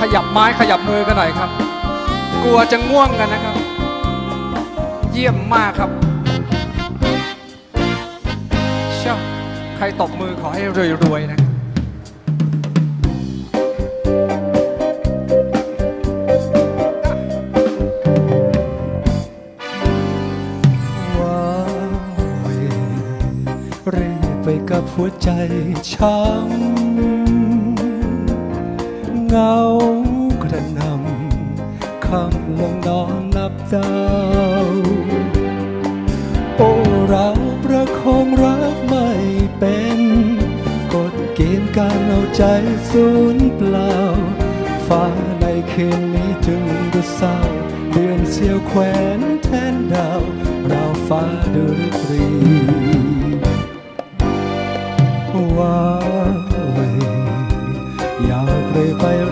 ขยับไม้ขยับมือกันหน่อยครับ กลัวจะง่วงกันนะครับ เยี่ยมมากครับเช่าใครตบมือขอให้รวยๆนะครับว้าเวรไปกับหัวใจช้ำ เงากระนำคำลงนอนนับดาว โอ้เราประคองรักไม่เป็นกฎเกณฑ์การเอาใจสูญเปล่า ฟ้าในคืนนี้จึงดูเศร้าเดือนเสียวแขวนแทนดาว เราฟ้าดูริบรี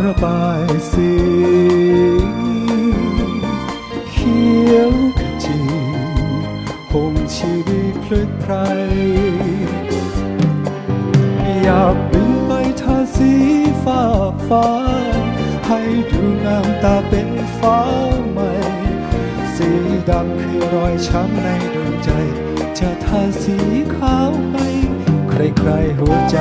ระบายสี เขียวขจีห่มชีวิตพลึกไพรอยากบินไปทาสีฟ้าฟ้า ให้ดูงามตาเป็นฟ้าใหม่ สีดำคือรอยช้ำในดวงใจ จะทาสีขาวให้ใครๆหัวใจ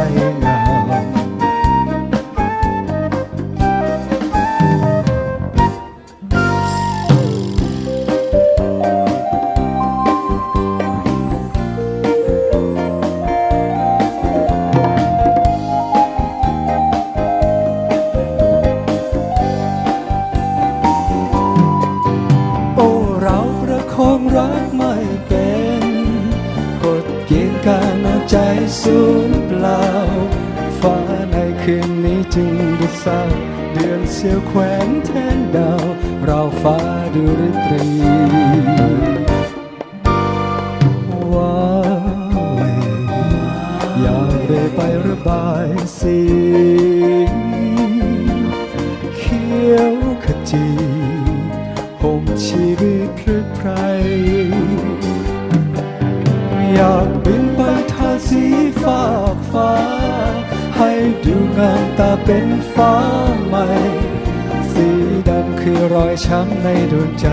สูญเปล่า ฟ้าในคืนนี้จึงดูเศร้า เดือนเสียวแขวนแทนดาว เราฟ้าดูริบรีว้าเหวอยากเรไประบายสีเขียวขจีห่มชีวิตพลึกไพรอยาก เป็นฟ้าใหม่ สีดำคือรอยช้ำในดวงใจ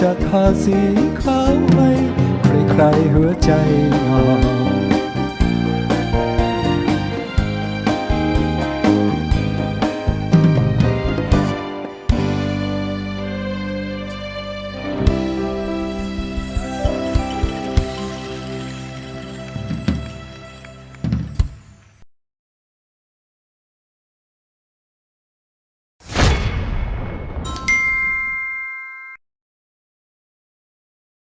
จะทาสีขาวให้ใครๆหัวใจเหงา